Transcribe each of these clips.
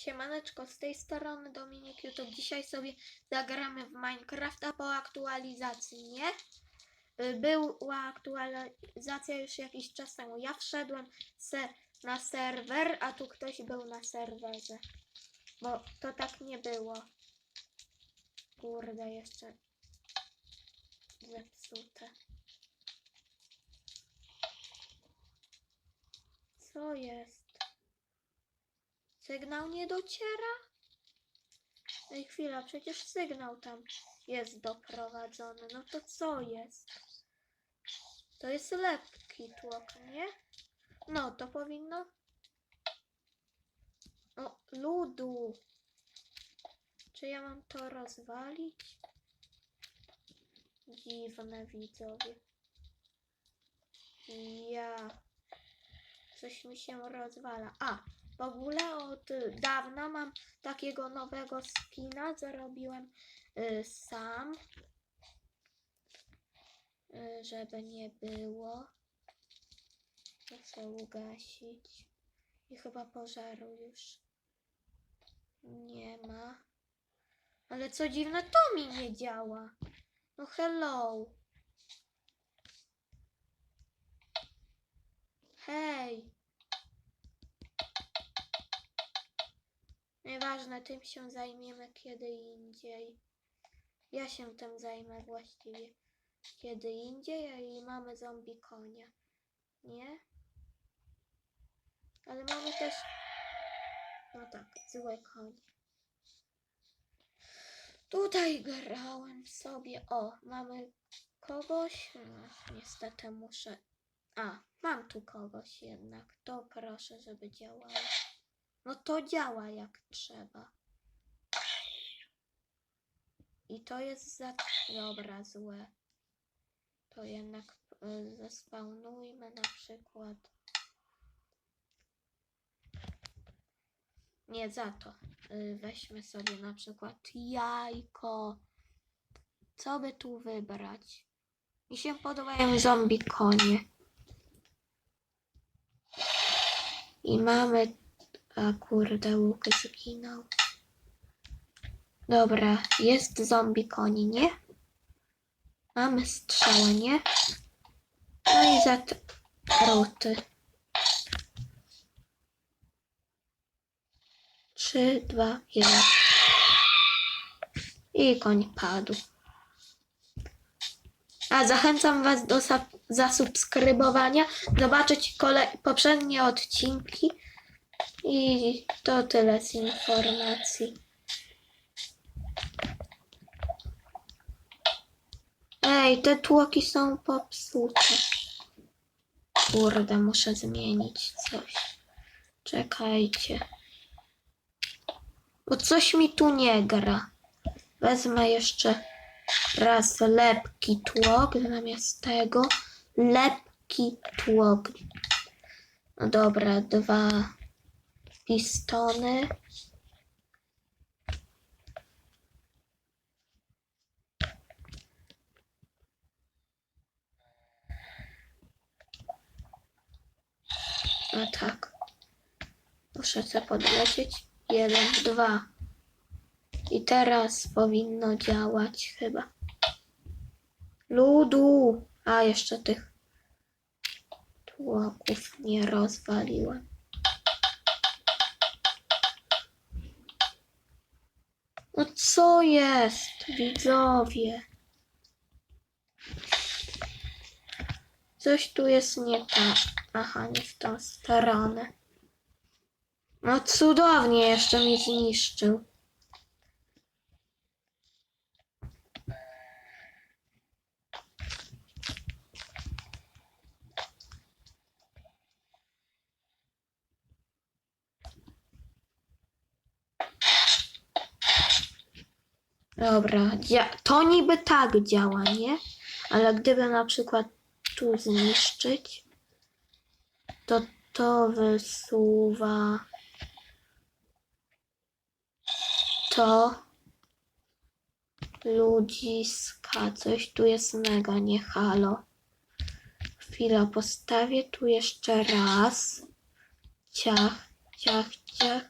Siemaneczko, z tej strony Dominik YouTube. Dzisiaj sobie zagramy w Minecrafta po aktualizacji, nie? Y, Była aktualizacja już jakiś czas temu. Ja wszedłem se na serwer, a tu ktoś był na serwerze. Bo to tak nie było. Kurde, jeszcze zepsute. Co jest? Sygnał nie dociera? Ej, chwila, przecież sygnał tam jest doprowadzony. No to co jest? To jest lepki tłok, nie? No, to powinno... O, ludu! Czy ja mam to rozwalić? Dziwne widzowie. Ja... Coś mi się rozwala. A, w ogóle od dawna mam takiego nowego skina, zrobiłem y, sam, y, żeby nie było. Chcę ugasić. I chyba pożaru już nie ma. Ale co dziwne, to mi nie działa. No hello. Hej. Nieważne, tym się zajmiemy kiedy indziej. Ja się tym zajmę właściwie kiedy indziej, i mamy zombie konia. Nie? Ale mamy też. No tak, złe konie. Tutaj grałem sobie. O, mamy kogoś. No, niestety muszę. A, mam tu kogoś jednak. To proszę, żeby działało. No to działa jak trzeba. I to jest za... Dobra, złe. To jednak y, zespawnujmy na przykład... Nie, za to. Y, weźmy sobie na przykład jajko. Co by tu wybrać? Mi się podobają zombie konie. I mamy a kurde, łuk zginął. Dobra, jest zombie koni, nie? Mamy strzałę, nie? No i za te ruty. Trzy, dwa, jeden. I koń padł. A zachęcam Was do zasubskrybowania, zobaczyć poprzednie odcinki. I to tyle z informacji. Ej, te tłoki są popsute. Kurde, muszę zmienić coś. Czekajcie. Bo coś mi tu nie gra. Wezmę jeszcze raz lepki tłok zamiast tego. Lepki tłok. No dobra, dwa pistony. No tak. Muszę sobie podlecieć. Jeden, dwa. I teraz powinno działać chyba. Ludu! A jeszcze tych tłoków nie rozwaliłem. No co jest, widzowie? Coś tu jest nie tak. Aha, nie w tą stronę. No cudownie, jeszcze mi zniszczył. Dobra, to niby tak działa, nie? Ale gdyby na przykład tu zniszczyć, to to wysuwa to ludziska. Coś tu jest mega nie halo. Chwila, postawię tu jeszcze raz. Ciach, ciach, ciach.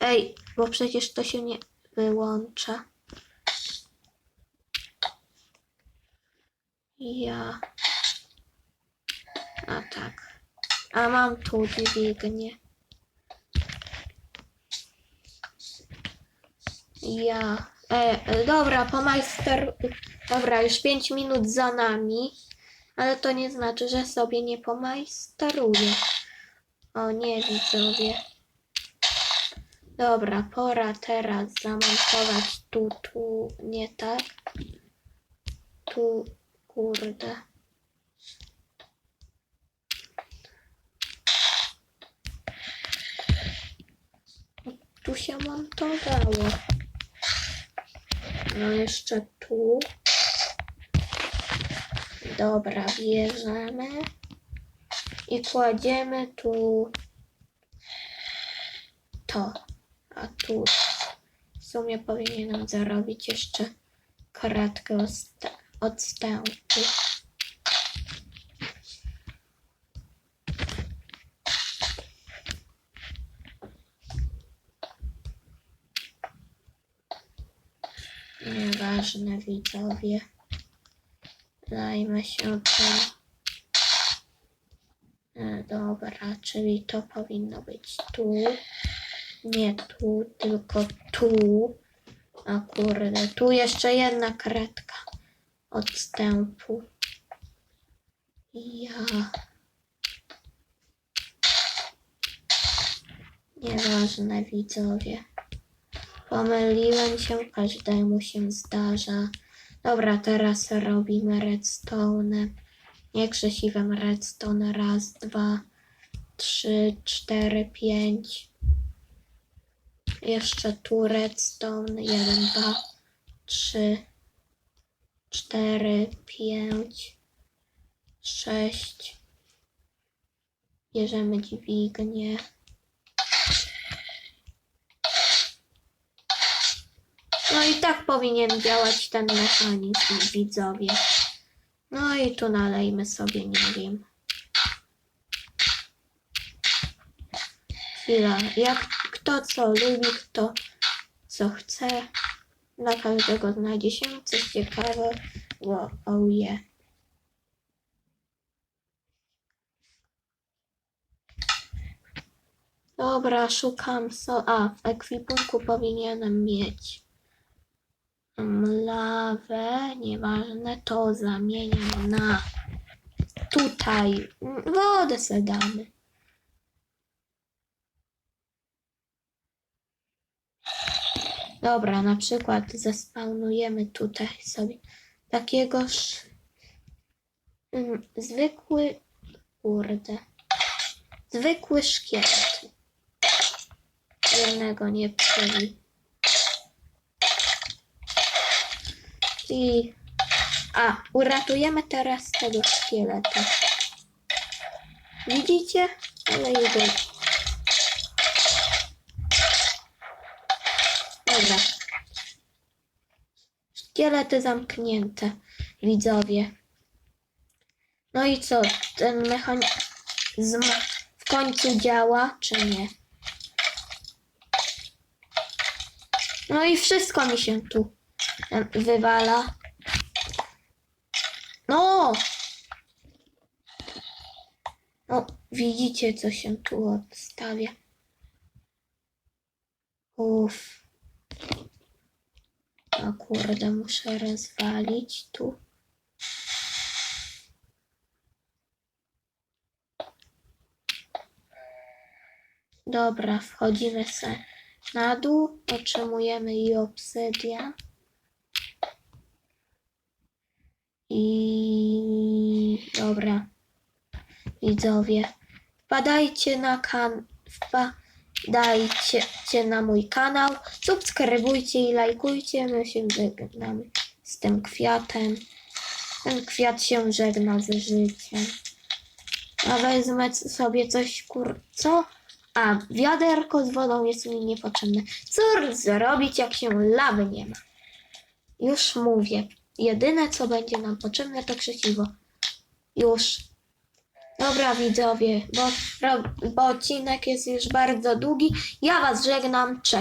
Ej, bo przecież to się nie wyłącza. Ja. A tak. A mam tu dźwignię. Ja. E, dobra, po majster. Dobra, już 5 minut za nami. Ale to nie znaczy, że sobie nie pomajsteruję. O nie, widzowie. Dobra, pora teraz zamontować tu, tu, nie tak. Tu, kurde. Tu się montowało. No jeszcze tu. Dobra, bierzemy i kładziemy tu to. A tu w sumie powinienem zarobić jeszcze kratkę odsta- odstępu. Nieważne widzowie. Zajmę się tym. E, Dobra, czyli to powinno być tu. Nie tu, tylko tu. A kurde, tu jeszcze jedna kredka odstępu. Ja. Nieważne widzowie. Pomyliłem się, każdemu się zdarza. Dobra, teraz robimy redstone. Nie krzesiwem redstone. Raz, dwa, trzy, cztery, pięć. Jeszcze tu redstone. Jeden, dwa, trzy, cztery, pięć, sześć. Bierzemy dźwignię. No i tak powinien działać ten mechanizm, widzowie. No i tu nalejmy sobie, nie wiem. Chwila, jak kto co lubi, kto co chce. Dla każdego znajdzie się coś ciekawego. Oh yeah. Dobra, szukam so. A, w ekwipunku powinienem mieć lawę, nieważne, to zamieniam na tutaj mm, wodę se damy. Dobra, na przykład zespawnujemy tutaj sobie takiegoż mm, zwykły, kurde, zwykły szkielet. Jednego nie przyjmij. I. A, uratujemy teraz tego szkieleta. Widzicie? Ale jego. Dobra. Szkielety zamknięte, widzowie. No i co? Ten mechanizm w końcu działa, czy nie? No i wszystko mi się tu wywala. No! No, widzicie, co się tu odstawia. Uff. A muszę rozwalić tu. Dobra, wchodzimy se na dół, otrzymujemy i obsydian. I dobra, widzowie, wpadajcie na kan, wpadajcie na mój kanał, subskrybujcie i lajkujcie. My się żegnamy z tym kwiatem. Ten kwiat się żegna z życiem. A wezmę sobie coś kur... Co? A, wiaderko z wodą jest mi niepotrzebne. Co zrobić, jak się lawy nie ma? Już mówię. Jedyne, co będzie nam potrzebne, to krzesiwo. Już. Dobra, widzowie, bo, bo odcinek jest już bardzo długi. Ja was żegnam. Cześć.